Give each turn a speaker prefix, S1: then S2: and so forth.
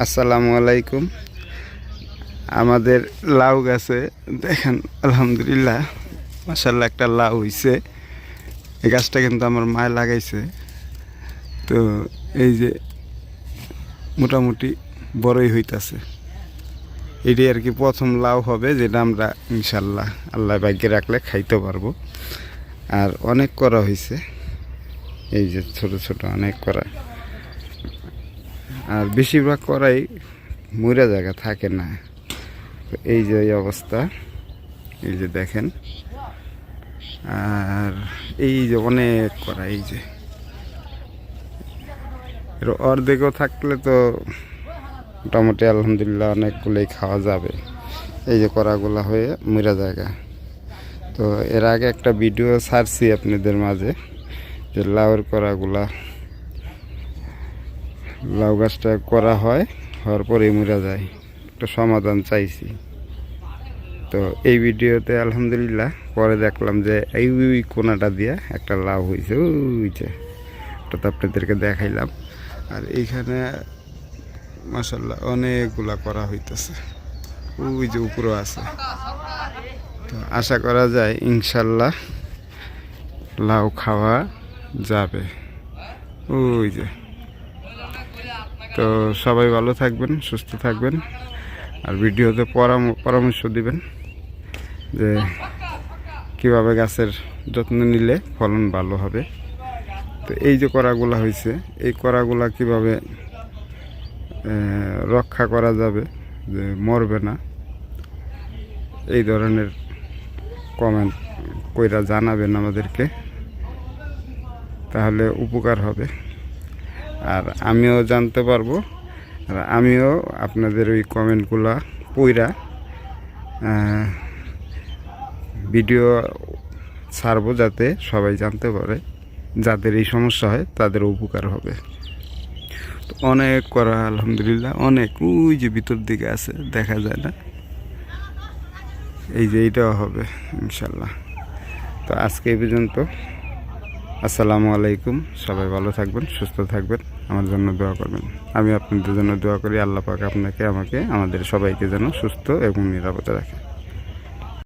S1: আসসালামু আলাইকুম। আমাদের লাউ গাছে, দেখেন, আলহামদুলিল্লাহ মাসাল্লাহ একটা লাউ হইছে। এই গাছটা কিন্তু আমার মায় লাগাইছে। তো এই যে মোটামুটি বড়ই হইতাছে। এটি আর কি প্রথম লাউ হবে যেটা আমরা ইনশাল্লাহ আল্লাহ ভাগ্যে রাখলে খাইতে পারব। আর অনেক করা হয়েছে এই যে ছোট ছোট অনেক করা। আর বেশিরভাগ করাই মরে জায়গা থাকে না। এই যে অবস্থা, এই যে দেখেন। আর এই যে অনেক করা, এই যে। অর্ধেকও থাকলে তো মোটামুটি আলহামদুলিল্লাহ অনেকগুলোই খাওয়া যাবে। এই যে করাগুলো হয়ে মরা জায়গা। তো এর আগে একটা ভিডিও ছাড়ছি আপনাদের মাঝে যে লাউর করাগুলা। লাউ গাছটা করা হয়, হওয়ার পরে মরে যায়। একটা সমাধান চাইছি। তো এই ভিডিওতে আলহামদুলিল্লাহ পরে দেখলাম যে এই ওই কোনাটা দিয়ে একটা লাউ হয়েছে ওই যে ওটা তো আপনাদেরকে দেখাইলাম। আর এইখানে মাসাল্লাহ অনেকগুলা করা হইতেছে। ওই যে উপরও আছে। তো আশা করা যায় ইনশাল্লাহ লাউ খাওয়া যাবে। ওই যে তো সবাই ভালো থাকবেন, সুস্থ থাকবেন। আর ভিডিওতে পরাম- পরামর্শ দিবেন যে কীভাবে গাছের যত্ন নিলে ফলন ভালো হবে। তো এই যে করাগুলা হয়েছে, এই করাগুলা কীভাবে রক্ষা করা যাবে যে মরবে না, এই ধরনের কমেন্ট কইরা জানাবেন আমাদেরকে, তাহলে উপকার হবে। আর আমিও জানতে পারব। আর আমিও আপনাদের ওই কমেন্টগুলা পইরা ভিডিও ছাড়বো যাতে সবাই জানতে পারে, যাদের এই সমস্যা হয় তাদের উপকার হবে। তো অনেক করা, আলহামদুলিল্লাহ, অনেক। ওই যে ভিতর দিকে আছে, দেখা যায় না? এই যে এইটাও হবে, ইনশাল্লাহ। তো আজকে এই পর্যন্ত। আসসালামু আলাইকুম। সবাই ভালো থাকবেন, সুস্থ থাকবেন। আমার জন্য দোয়া করবেন। আমি আপনাদের জন্য দোয়া করি, আল্লাহ পাক আপনাকে, আমাকে, আমাদের সবাইকে যেন সুস্থ এবং নিরাপদে রাখে।